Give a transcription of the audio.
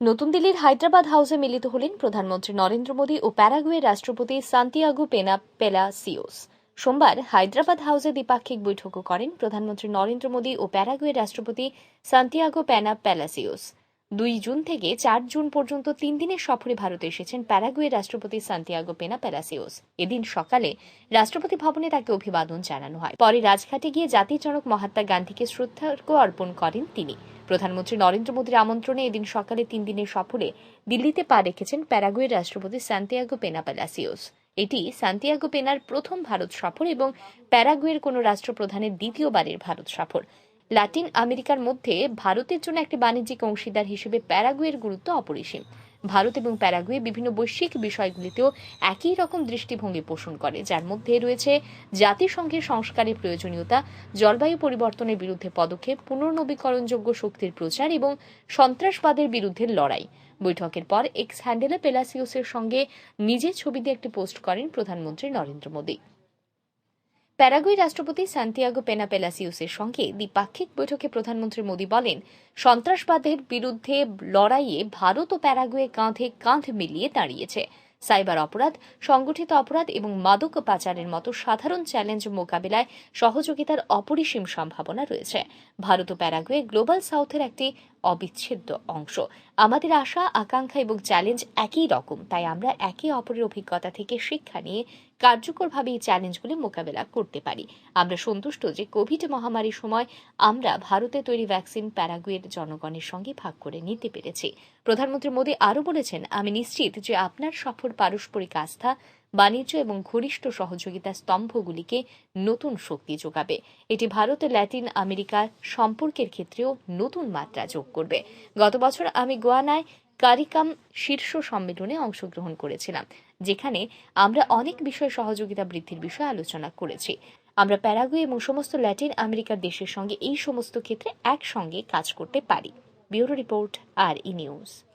নতুন দিল্লির হায়দ্রাবাদ হাউসে মিলিত হলেন প্রধানমন্ত্রী নরেন্দ্র মোদী ও প্যারাগুয়ের রাষ্ট্রপতি সান্তিয়াগো পেনা, পেলাসিওস। সোমবার হায়দ্রাবাদ হাউসে দ্বিপাক্ষিক বৈঠকও করেন প্রধানমন্ত্রী নরেন্দ্র মোদী ও প্যারাগুয়ের রাষ্ট্রপতি সান্তিয়াগো পেনা প্যালাসিওস দুই জুন থেকে চার জুন পর্যন্ত তিন দিনের সফরে ভারতে এসেছেন প্যারাগুয়ের রাষ্ট্রপতি সান্তিয়াগো পেনা প্যালাসিওস এদিন সকালে রাষ্ট্রপতি ভবনে তাকে অভিবাদন জানানো হয়। পরে রাজঘাটে গিয়ে জাতির জনক মহাত্মা গান্ধীকে শ্রদ্ধার্ঘ্য অর্পণ করেন তিনি। প্রধানমন্ত্রী নরেন্দ্র মোদীর আমন্ত্রণে এদিন সকালে তিন দিনের সফরে দিল্লিতে পা রেখেছেন প্যারাগুয়ের রাষ্ট্রপতি সান্তিয়াগো পেনা প্যালাসিওস। এটি সান্তিয়াগো পেনার প্রথম ভারত সফর এবং প্যারাগুয়ের কোনো রাষ্ট্রপ্রধানের দ্বিতীয়বারের ভারত সফর। লাতিন আমেরিকার মধ্যে ভারতের জন্য একটি বাণিজ্যিক অংশীদার হিসেবে প্যারাগুয়ের গুরুত্ব অপরিসীম। ভারত এবং প্যারাগুয়ে বিভিন্ন বৈশ্বিক বিষয়গুলিতেও একই রকম দৃষ্টিভঙ্গি পোষণ করে, যার মধ্যে রয়েছে জাতিসংঘের সংস্কারের প্রয়োজনীয়তা, জলবায়ু পরিবর্তনের বিরুদ্ধে পদক্ষেপ, পুনর্নবীকরণযোগ্য শক্তির প্রচার এবং সন্ত্রাসবাদের বিরুদ্ধে লড়াই। বৈঠকের পর এক্স হ্যান্ডেলে পেলাসিওসের সঙ্গে নিজের ছবি দিয়ে একটি পোস্ট করেন প্রধানমন্ত্রী নরেন্দ্র মোদী। প্যারাগুই রাষ্ট্রপতি সান্তিয়াগো পেনা পেলাসিউসের সঙ্গে দ্বিপাক্ষিক বৈঠকে প্রধানমন্ত্রী মোদী বলেন, সন্ত্রাসবাদের বিরুদ্ধে লড়াইয়ে ভারত ও প্যারাগুয়ে কাঁধে কাঁধ মিলিয়ে দাঁড়িয়েছে। সাইবার অপরাধ, সংগঠিত অপরাধ এবং মাদক পাচারের মতো সাধারণ চ্যালেঞ্জ মোকাবিলায় সহযোগিতার অপরিসীম সম্ভাবনা রয়েছে। ভারত ও প্যারাগুয়ে গ্লোবাল সাউথের একটি অবিচ্ছেদ্য অংশ। আমাদের আশা, আকাঙ্ক্ষা এবং চ্যালেঞ্জ একই রকম। তাই আমরা একে অপরের অভিজ্ঞতা থেকে শিক্ষা নিয়ে কার্যকরভাবে এই চ্যালেঞ্জগুলি মোকাবেলা করতে পারি। আমরা সন্তুষ্ট যে কোভিড মহামারীর সময় আমরা ভারতে তৈরি ভ্যাকসিন প্যারাগুয়ের জনগণের সঙ্গে ভাগ করে নিতে পেরেছি। প্রধানমন্ত্রী মোদী আরও বলেছেন, আমি নিশ্চিত যে আপনার সফর পারস্পরিক আস্থা বাণিজ্য এবং ঘনিষ্ঠ সহযোগিতা স্তম্ভগুলিকে নতুন শক্তি যোগাবে। এটি ভারত, ল্যাটিন আমেরিকার সম্পর্কের ক্ষেত্রেও নতুন মাত্রা যোগ করবে। গত বছর আমি গোয়ানায় কারিকাম শীর্ষ সম্মেলনে অংশগ্রহণ করেছিলাম, যেখানে আমরা অনেক বিষয়ে সহযোগিতা বৃদ্ধির বিষয়ে আলোচনা করেছি। আমরা প্যারাগুয়ে এবং সমস্ত ল্যাটিন আমেরিকার দেশের সঙ্গে এই সমস্ত ক্ষেত্রে একসঙ্গে কাজ করতে পারি। ব্যুরো রিপোর্ট, আর ই নিউজ।